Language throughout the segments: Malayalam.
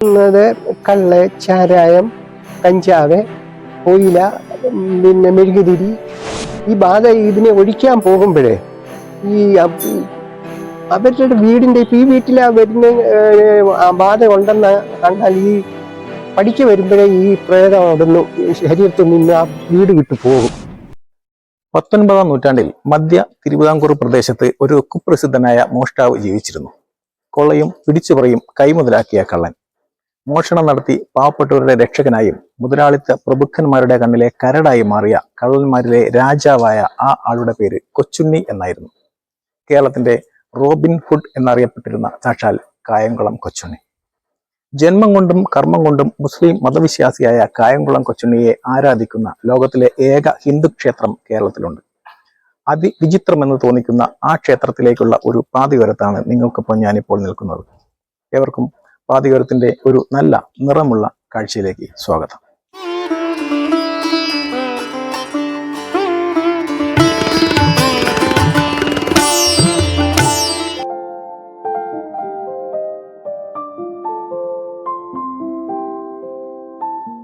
എന്നത് കള്ള് ചാരായം കഞ്ചാവ് പൊയില ഉം, പിന്നെ മെഴുകുതിരി. ഈ ബാധ ഇതിനെ ഒഴിക്കാൻ പോകുമ്പോഴേ ഈ അവരുടെ വീടിന്റെ ഇപ്പം ഈ വീട്ടിൽ വരുന്ന ബാധ ഉണ്ടെന്ന് കണ്ടാൽ ഈ പഠിക്ക് വരുമ്പോഴേ ഈ പ്രേതം അവിടുന്ന് ശരീരത്തിൽ നിന്ന് ആ വീട് വിട്ടു പോകും. പത്തൊൻപതാം നൂറ്റാണ്ടിൽ മധ്യ തിരുവിതാംകൂർ പ്രദേശത്ത് ഒരു കുപ്രസിദ്ധനായ മോഷ്ടാവ് ജീവിച്ചിരുന്നു. കൊള്ളയും പിടിച്ചുപറിയും കൈമുതലാക്കിയ കള്ളൻ. മോഷണം നടത്തി പാവപ്പെട്ടവരുടെ രക്ഷകനായും മുതലാളിത്ത പ്രഭുക്കന്മാരുടെ കണ്ണിലെ കരടായി മാറിയ കള്ളന്മാരിലെ രാജാവായ ആ ആളുടെ പേര് കൊച്ചുണ്ണി എന്നായിരുന്നു. കേരളത്തിന്റെ റോബിൻ ഹുഡ് എന്നറിയപ്പെട്ടിരുന്ന സാക്ഷാൽ കായംകുളം കൊച്ചുണ്ണി. ജന്മം കൊണ്ടും കർമ്മം കൊണ്ടും മുസ്ലിം മതവിശ്വാസിയായ കായംകുളം കൊച്ചുണ്ണിയെ ആരാധിക്കുന്ന ലോകത്തിലെ ഏക ഹിന്ദു ക്ഷേത്രം കേരളത്തിലുണ്ട്. അതിവിചിത്രമെന്ന് തോന്നിക്കുന്ന ആ ക്ഷേത്രത്തിലേക്കുള്ള ഒരു പാതിവരത്താണ് നിങ്ങൾക്കൊപ്പം ഞാനിപ്പോൾ നിൽക്കുന്നത്. ഏവർക്കും പാതിവരത്തിന്റെ ഒരു നല്ല നിറമുള്ള കാഴ്ചയിലേക്ക് സ്വാഗതം.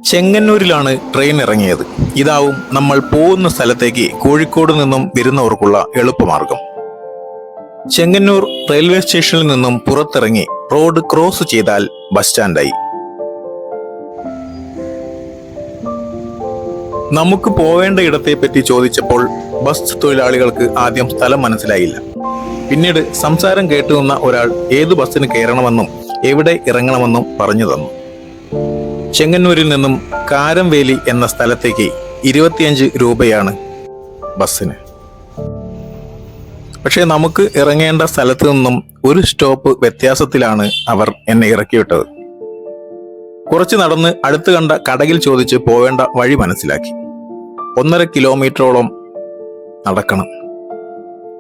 ചെങ്ങന്നൂരിലാണ് ട്രെയിൻ ഇറങ്ങിയത്. ഇതാവും നമ്മൾ പോകുന്ന സ്ഥലത്തേക്ക് കോഴിക്കോട് നിന്നും വരുന്നവർക്കുള്ള എളുപ്പമാർഗം. ചെങ്ങന്നൂർ റെയിൽവേ സ്റ്റേഷനിൽ നിന്നും പുറത്തിറങ്ങി റോഡ് ക്രോസ് ചെയ്താൽ ബസ് സ്റ്റാൻഡായി. നമുക്ക് പോവേണ്ട ഇടത്തെപ്പറ്റി ചോദിച്ചപ്പോൾ ബസ് തൊഴിലാളികൾക്ക് ആദ്യം സ്ഥലം മനസ്സിലായില്ല. പിന്നീട് സംസാരം കേട്ടു നിന്ന ഒരാൾ ഏത് ബസ്സിന് കയറണമെന്നും എവിടെ ഇറങ്ങണമെന്നും പറഞ്ഞു തന്നു. ചെങ്ങന്നൂരിൽ നിന്നും കാരംവേലി എന്ന സ്ഥലത്തേക്ക് ഇരുപത്തിയഞ്ച് രൂപയാണ് ബസ്സിന്. പക്ഷേ നമുക്ക് ഇറങ്ങേണ്ട സ്ഥലത്ത് നിന്നും ഒരു സ്റ്റോപ്പ് വ്യത്യാസത്തിലാണ് അവർ എന്നെ ഇറക്കിവിട്ടത്. കുറച്ച് നടന്ന് അടുത്ത് കണ്ട കടകിൽ ചോദിച്ച് പോവേണ്ട വഴി മനസ്സിലാക്കി. ഒന്നര കിലോമീറ്ററോളം നടക്കണം.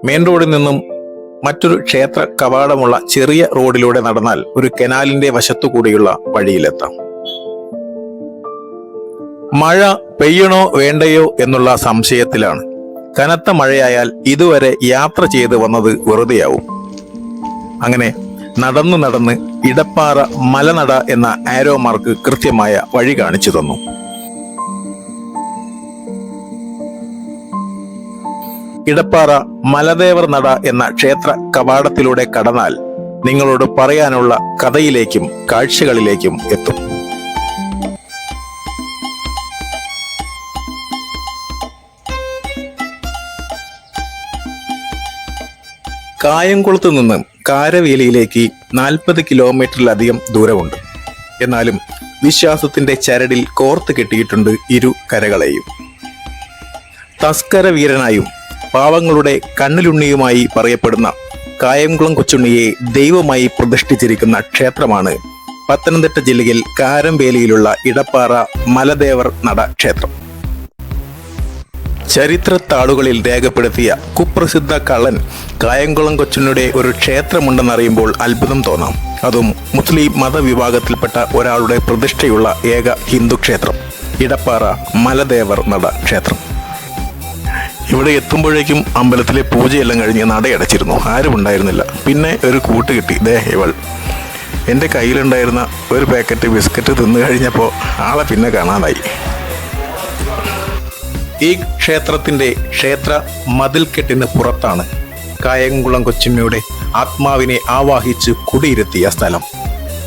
മെയിൻ റോഡിൽ നിന്നും മറ്റൊരു ക്ഷേത്ര കവാടമുള്ള ചെറിയ റോഡിലൂടെ നടന്നാൽ ഒരു കനാലിന്റെ വശത്തുകൂടിയുള്ള വഴിയിലെത്താം. മഴ പെയ്യണോ വേണ്ടയോ എന്നുള്ള സംശയത്തിലാണ്. കനത്ത മഴയായാൽ ഇതുവരെ യാത്ര ചെയ്ത് വന്നത് വെറുതെയാവും. അങ്ങനെ നടന്നു നടന്ന് ഇടപ്പാറ മലനട എന്ന ആരോമാർക്ക് കൃത്യമായ വഴി കാണിച്ചു തന്നു. ഇടപ്പാറ മലദേവർ നട എന്ന ക്ഷേത്ര കവാടത്തിലൂടെ കടന്നാൽ നിങ്ങളോട് പറയാനുള്ള കഥയിലേക്കും കാഴ്ചകളിലേക്കും എത്തും. കായംകുളത്ത് നിന്ന് കാരവേലിയിലേക്ക് നാൽപ്പത് കിലോമീറ്ററിലധികം ദൂരമുണ്ട്. എന്നാലും വിശ്വാസത്തിന്റെ ചരടിൽ കോർത്ത് കെട്ടിയിട്ടുണ്ട് ഇരു കരകളെയും. തസ്കര വീരനായും പാവങ്ങളുടെ കണ്ണിലുണ്ണിയുമായി പറയപ്പെടുന്ന കായംകുളം കൊച്ചുണ്ണിയെ ദൈവമായി പ്രതിഷ്ഠിച്ചിരിക്കുന്ന ക്ഷേത്രമാണ് പത്തനംതിട്ട ജില്ലയിൽ കാരംവേലിയിലുള്ള ഇടപ്പാറ മലദേവർ നട ക്ഷേത്രം. ചരിത്രത്താളുകളിൽ രേഖപ്പെടുത്തിയ കുപ്രസിദ്ധ കള്ളൻ കായംകുളം കൊച്ചുണ്ണിയുടെ ഒരു ക്ഷേത്രമുണ്ടെന്നറിയുമ്പോൾ അത്ഭുതം തോന്നാം. അതും മുസ്ലിം മതവിഭാഗത്തിൽപ്പെട്ട ഒരാളുടെ പ്രതിഷ്ഠയുള്ള ഏക ഹിന്ദു ക്ഷേത്രം ഇടപ്പാറ മലദേവർ നട ക്ഷേത്രം. ഇവിടെ എത്തുമ്പോഴേക്കും അമ്പലത്തിലെ പൂജയെല്ലാം കഴിഞ്ഞ് നടയടച്ചിരുന്നു ആരും ഉണ്ടായിരുന്നില്ല. പിന്നെ ഒരു കൂട്ട് കിട്ടി. ദേ ഇവൾ. എന്റെ കയ്യിലുണ്ടായിരുന്ന ഒരു പാക്കറ്റ് ബിസ്ക്കറ്റ് തിന്നു കഴിഞ്ഞപ്പോൾ ആളെ പിന്നെ കാണാതായി. ഈ ക്ഷേത്രത്തിന്റെ ക്ഷേത്ര മതിൽക്കെട്ടിന് പുറത്താണ് കായംകുളം കൊച്ചുമ്മയുടെ ആത്മാവിനെ ആവാഹിച്ച് കുടിയിരുത്തിയ സ്ഥലം.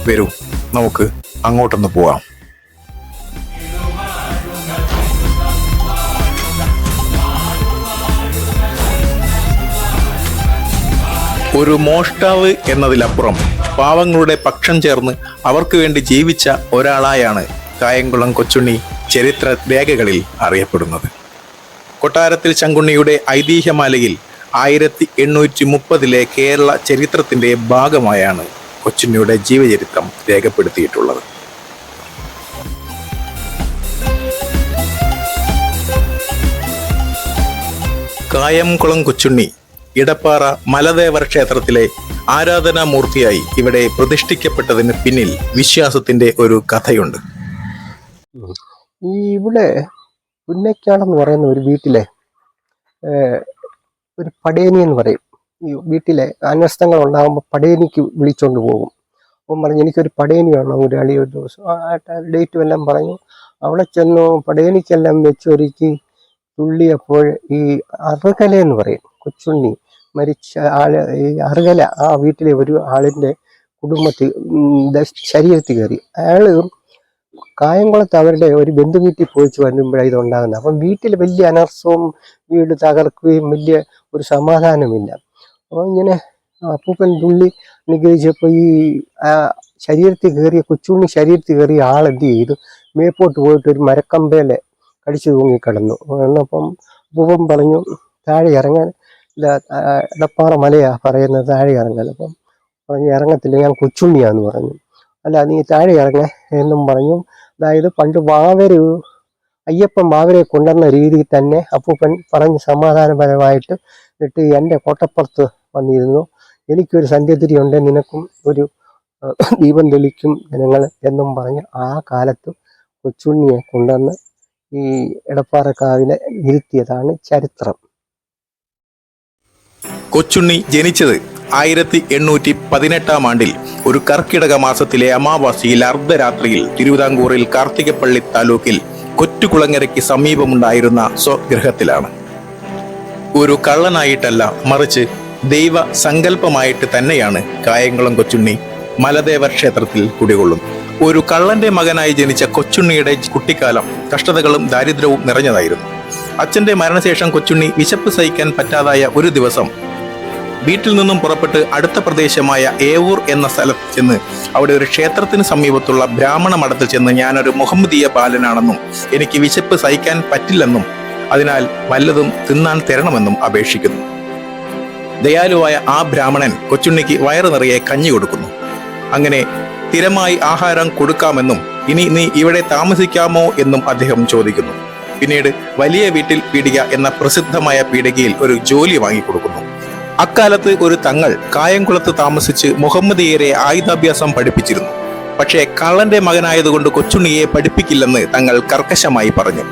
വരൂ നമുക്ക് അങ്ങോട്ടൊന്ന് പോവാം. ഒരു മോഷ്ടാവ് എന്നതിലപ്പുറം പാവങ്ങളുടെ പക്ഷം ചേർന്ന് അവർക്ക് വേണ്ടി ജീവിച്ച ഒരാളായാണ് കായംകുളം കൊച്ചുണ്ണി ചരിത്ര രേഖകളിൽ അറിയപ്പെടുന്നത്. കൊട്ടാരത്തിൽ ശങ്കുണ്ണിയുടെ ഐതിഹ്യമാലയിൽ ആയിരത്തി എണ്ണൂറ്റി മുപ്പതിലെ കേരള ചരിത്രത്തിന്റെ ഭാഗമായാണ് കൊച്ചുണ്ണിയുടെ ജീവചരിത്രം രേഖപ്പെടുത്തിയിട്ടുള്ളത്. കായംകുളം കൊച്ചുണ്ണി ഇടപ്പാറ മലദേവർ ക്ഷേത്രത്തിലെ ആരാധനാമൂർത്തിയായി ഇവിടെ പ്രതിഷ്ഠിക്കപ്പെട്ടതിന് പിന്നിൽ വിശ്വാസത്തിന്റെ ഒരു കഥയുണ്ട്. ഇവിടെ പുന്നക്കാടെന്ന് പറയുന്ന ഒരു വീട്ടിലെ ഒരു പടേനി എന്ന് പറയും. ഈ വീട്ടിലെ അനർത്ഥങ്ങൾ ഉണ്ടാകുമ്പോൾ പടേനിക്ക് വിളിച്ചുകൊണ്ട് പോകും. അപ്പം പറഞ്ഞു എനിക്കൊരു പടേനി വേണം. ഒരു അളി ഒരു ദിവസം ആ ഡേറ്റും എല്ലാം പറഞ്ഞു. അവിടെ ചെന്നു പടയണിക്കെല്ലാം വെച്ചൊരുക്കി തുള്ളിയപ്പോൾ ഈ അറുകല എന്ന് പറയും കൊച്ചുണ്ണി മരിച്ച ആൾ ഈ അറുകല ആ വീട്ടിലെ ഒരു ആളിന്റെ കുടുംബത്തിൽ ശരീരത്തിൽ കയറി. അയാൾ കായംകുളത്ത് അവരുടെ ഒരു ബന്ധു വീട്ടിൽ പോയിച്ച് വരുമ്പോഴാണ് ഇതുണ്ടാകുന്നത്. അപ്പം വീട്ടിൽ വലിയ അനർസവും വീട് തകർക്കുകയും വലിയ ഒരു സമാധാനമില്ല അപ്പോൾ ഇങ്ങനെ അപ്പൂപ്പൻ തുള്ളി നിഗ്രഹിച്ചപ്പോൾ ഈ ശരീരത്തിൽ കയറിയ കൊച്ചുണ്ണി ശരീരത്തിൽ കയറിയ ആൾ എന്ത് ചെയ്തു? മേപ്പോട്ട് പോയിട്ട് ഒരു മരക്കമ്പേലെ കടിച്ചു തൂങ്ങിക്കിടന്നു എന്നപ്പം അപ്പൂപ്പൻ പറഞ്ഞു താഴെ ഇറങ്ങാൻ ആ, എടപ്പാറ മലയാ പറയുന്നത് താഴെ ഇറങ്ങാൻ. അപ്പം പറഞ്ഞു ഇറങ്ങത്തില്ല ഞാൻ കൊച്ചുണ്ണിയാന്ന് പറഞ്ഞു. അല്ല നീ താഴെ ഇറങ്ങ എന്നും പറഞ്ഞു. അതായത് പണ്ട് വാവര് അയ്യപ്പൻ വാവരെ കൊണ്ടുവന്ന രീതിയിൽ തന്നെ അപ്പൂപ്പൻ പറഞ്ഞ് സമാധാനപരമായിട്ട് ഇട്ട് എന്റെ കോട്ടപ്പുറത്ത് വന്നിരുന്നു. എനിക്കൊരു സന്ധ്യതിരി ഉണ്ട് നിനക്കും ഒരു ദീപം തെളിക്കും ജനങ്ങൾ എന്നും പറഞ്ഞ് ആ കാലത്ത് കൊച്ചുണ്ണിയെ കൊണ്ടുവന്ന് ഈ എടപ്പാറക്കാവിലെ ഇരുത്തിയതാണ് ചരിത്രം. കൊച്ചുണ്ണി ജനിച്ചത് ആയിരത്തി എണ്ണൂറ്റി പതിനെട്ടാം ആണ്ടിൽ ഒരു കർക്കിടക മാസത്തിലെ അമാവാസിയിൽ അർദ്ധരാത്രിയിൽ തിരുവിതാംകൂറിൽ കാർത്തികപ്പള്ളി താലൂക്കിൽ കൊറ്റുകുളങ്ങരയ്ക്ക് സമീപമുണ്ടായിരുന്ന സ്വഗ്രഹത്തിലാണ് ഒരു കള്ളനായിട്ടല്ല മറിച്ച് ദൈവ സങ്കല്പമായിട്ട് തന്നെയാണ് കായംകുളം കൊച്ചുണ്ണി മലദേവ ക്ഷേത്രത്തിൽ കുടികൊള്ളുന്നത്. ഒരു കള്ളന്റെ മകനായി ജനിച്ച കൊച്ചുണ്ണിയുടെ കുട്ടിക്കാലം കഷ്ടതകളും ദാരിദ്ര്യവും നിറഞ്ഞതായിരുന്നു. അച്ഛന്റെ മരണശേഷം കൊച്ചുണ്ണി വിശപ്പ് സഹിക്കാൻ പറ്റാതായ ഒരു ദിവസം വീട്ടിൽ നിന്നും പുറപ്പെട്ട് അടുത്ത പ്രദേശമായ ഏവൂർ എന്ന സ്ഥലത്ത് ചെന്ന് അവിടെ ഒരു ക്ഷേത്രത്തിന് സമീപത്തുള്ള ബ്രാഹ്മണ മഠത്തിൽ ചെന്ന് ഞാനൊരു മുഹമ്മദീയ ബാലനാണെന്നും എനിക്ക് വിശപ്പ് സഹിക്കാൻ പറ്റില്ലെന്നും അതിനാൽ വല്ലതും തിന്നാൻ തരണമെന്നും അപേക്ഷിക്കുന്നു. ദയാലുവായ ആ ബ്രാഹ്മണൻ കൊച്ചുണ്ണിക്ക് വയറു നിറയെ കഞ്ഞി കൊടുക്കുന്നു. അങ്ങനെ സ്ഥിരമായി ആഹാരം കൊടുക്കാമെന്നും ഇനി നീ ഇവിടെ താമസിക്കാമോ എന്നും അദ്ദേഹം ചോദിക്കുന്നു. പിന്നീട് വലിയ വീട്ടിൽ പീടിക എന്ന പ്രസിദ്ധമായ പീടികയിൽ ഒരു ജോലി വാങ്ങിക്കൊടുക്കുന്നു. അക്കാലത്ത് ഒരു തങ്ങൾ കായംകുളത്ത് താമസിച്ച് മുഹമ്മദിയരെ ആയുധാഭ്യാസം പഠിപ്പിച്ചിരുന്നു. പക്ഷേ കള്ളന്റെ മകനായതുകൊണ്ട് കൊച്ചുണ്ണിയെ പഠിപ്പിക്കില്ലെന്ന് തങ്ങൾ കർക്കശമായി പറഞ്ഞു.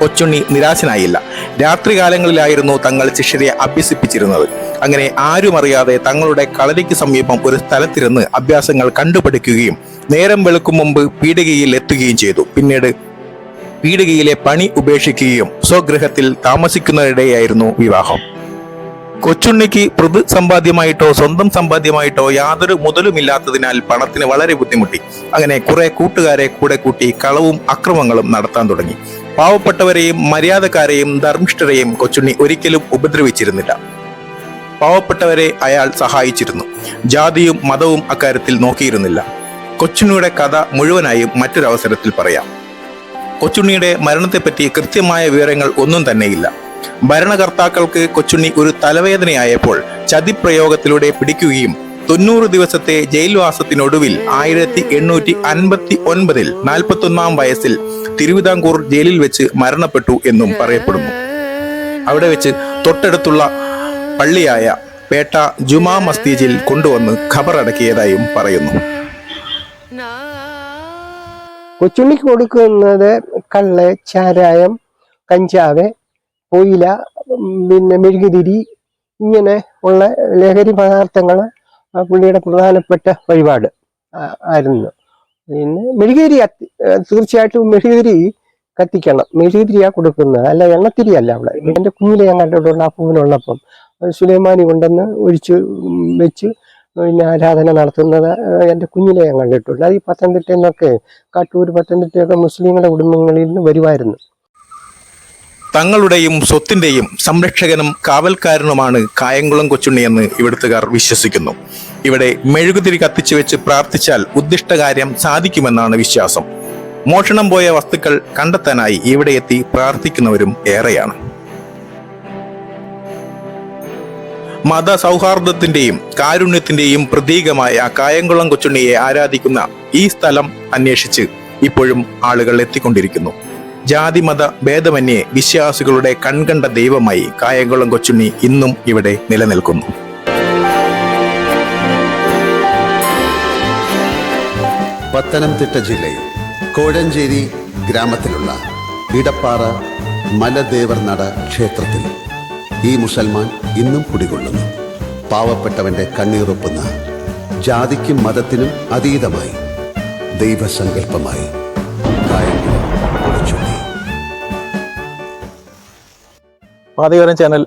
കൊച്ചുണ്ണി നിരാശനായില്ല. രാത്രികാലങ്ങളിലായിരുന്നു തങ്ങൾ ശിഷ്യരെ അഭ്യസിപ്പിച്ചിരുന്നത്. അങ്ങനെ ആരും അറിയാതെ തങ്ങളുടെ കളരിക്ക് സമീപം ഒരു സ്ഥലത്തിരുന്ന് അഭ്യാസങ്ങൾ കണ്ടുപഠിക്കുകയും നേരം വെളുക്കും മുമ്പ് പീടികയിൽ എത്തുകയും ചെയ്തു. പിന്നീട് പീടികയിലെ പണി ഉപേക്ഷിക്കുകയും സ്വഗൃഹത്തിൽ താമസിക്കുന്നതിനിടെയായിരുന്നു വിവാഹം. കൊച്ചുണ്ണിക്ക് പ്രതി സമ്പാദ്യമായിട്ടോ സ്വന്തം സമ്പാദ്യമായിട്ടോ യാതൊരു മുതലുമില്ലാത്തതിനാൽ പണത്തിന് വളരെ ബുദ്ധിമുട്ടി. അങ്ങനെ കുറെ കൂട്ടുകാരെ കൂടെ കൂട്ടി കളവും അക്രമങ്ങളും നടത്താൻ തുടങ്ങി. പാവപ്പെട്ടവരെയും മര്യാദക്കാരെയും ധർമ്മിഷ്ഠരെയും കൊച്ചുണ്ണി ഒരിക്കലും ഉപദ്രവിച്ചിരുന്നില്ല. പാവപ്പെട്ടവരെ അയാൾ സഹായിച്ചിരുന്നു. ജാതിയും മതവും അക്കാര്യത്തിൽ നോക്കിയിരുന്നില്ല. കൊച്ചുണ്ണിയുടെ കഥ മുഴുവനായും മറ്റൊരവസരത്തിൽ പറയാം. കൊച്ചുണ്ണിയുടെ മരണത്തെപ്പറ്റി കൃത്യമായ വിവരങ്ങൾ ഒന്നും തന്നെയില്ല. ഭരണകർത്താക്കൾക്ക് കൊച്ചുണ്ണി ഒരു തലവേദനയായപ്പോൾ ചതിപ്രയോഗത്തിലൂടെ പിടിക്കുകയും തൊണ്ണൂറ് ദിവസത്തെ ജയിൽവാസത്തിനൊടുവിൽ ആയിരത്തി എണ്ണൂറ്റി അൻപത്തി ഒൻപതിൽ നാൽപ്പത്തൊന്നാം വയസ്സിൽ തിരുവിതാംകൂർ ജയിലിൽ വെച്ച് മരണപ്പെട്ടു എന്നും പറയപ്പെടുന്നു. അവിടെ വെച്ച് തൊട്ടടുത്തുള്ള പള്ളിയായ പേട്ട ജുമാ മസ്തീജിൽ കൊണ്ടുവന്ന് ഖബറടക്കിയതായും പറയുന്നു. കൊച്ചുണ്ണിക്ക് കൊടുക്കുന്നത് കള്ള് ചാരായം കഞ്ചാവ് പൊയില പിന്നെ മെഴുകുതിരി ഇങ്ങനെ ഉള്ള ലഹരി പദാർത്ഥങ്ങൾ പുള്ളിയുടെ പ്രധാനപ്പെട്ട വഴിപാട് ആയിരുന്നു. പിന്നെ മെഴുകുതിരി തീർച്ചയായിട്ടും മെഴുകുതിരി കത്തിക്കണം. മെഴുകുതിരിയാ കൊടുക്കുന്നത്. അല്ല എണ്ണത്തിരിയല്ല അവിടെ. എന്റെ കുഞ്ഞിലെ ഞാൻ കണ്ടിട്ടുണ്ട് അപ്പൂവിനുള്ളപ്പം പൂവിനുള്ളപ്പം. സുലൈമാനി കൊണ്ടുവന്ന് ഒഴിച്ച് വെച്ച് പിന്നെ ആരാധന നടത്തുന്നത് എന്റെ കുഞ്ഞിലെ ഞാൻ കണ്ടിട്ടുണ്ട്. അത് ഈ പത്തനംതിട്ടയിൽ നിന്നൊക്കെ കാട്ടൂർ പത്തനംതിട്ടയൊക്കെ മുസ്ലിങ്ങളുടെ കുടുംബങ്ങളിൽ നിന്ന് വരുമായിരുന്നു. തങ്ങളുടെയും സ്വത്തിന്റെയും സംരക്ഷകനും കാവൽക്കാരനുമാണ് കായംകുളം കൊച്ചുണ്ണിയെന്ന് ഇവിടുത്തുകാർ വിശ്വസിക്കുന്നു. ഇവിടെ മെഴുകുതിരി കത്തിച്ചു വെച്ച് പ്രാർത്ഥിച്ചാൽ ഉദ്ദിഷ്ട കാര്യം സാധിക്കുമെന്നാണ് വിശ്വാസം. മോഷണം പോയ വസ്തുക്കൾ കണ്ടെത്താനായി ഇവിടെ എത്തി പ്രാർത്ഥിക്കുന്നവരും ഏറെയാണ്. മത സൗഹാർദ്ദത്തിന്റെയും കാരുണ്യത്തിന്റെയും പ്രതീകമായ കായംകുളം കൊച്ചുണ്ണിയെ ആരാധിക്കുന്ന ഈ സ്ഥലം അന്വേഷിച്ച് ഇപ്പോഴും ആളുകൾ എത്തിക്കൊണ്ടിരിക്കുന്നു. ജാതിമത ഭേദമന്യേ വിശ്വാസികളുടെ കൺകണ്ട ദൈവമായി കായംകുളം കൊച്ചുണ്ണി ഇന്നും ഇവിടെ നിലനിൽക്കുന്നു. പത്തനംതിട്ട ജില്ലയിൽ കോഴഞ്ചേരി ഗ്രാമത്തിലുള്ള ഇടപ്പാറ മലദേവർനട ക്ഷേത്രത്തിൽ ഈ മുസൽമാൻ ഇന്നും കുടികൊള്ളുന്നു. പാവപ്പെട്ടവന്റെ കണ്ണീറൊപ്പുന്ന ജാതിക്കും മതത്തിനും അതീതമായി ദൈവസങ്കല്പമായി പാതയോരം ചാനൽ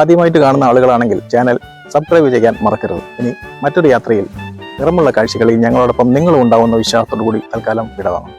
ആദ്യമായിട്ട് കാണുന്ന ആളുകളാണെങ്കിൽ ചാനൽ സബ്സ്ക്രൈബ് ചെയ്യാൻ മറക്കരുത്. ഇനി മറ്റൊരു യാത്രയിൽ നിറമുള്ള കാഴ്ചകളിൽ ഞങ്ങളോടൊപ്പം നിങ്ങളും ഉണ്ടാവുന്ന വിശ്വാസത്തോടു കൂടി തൽക്കാലം വിടവാങ്ങും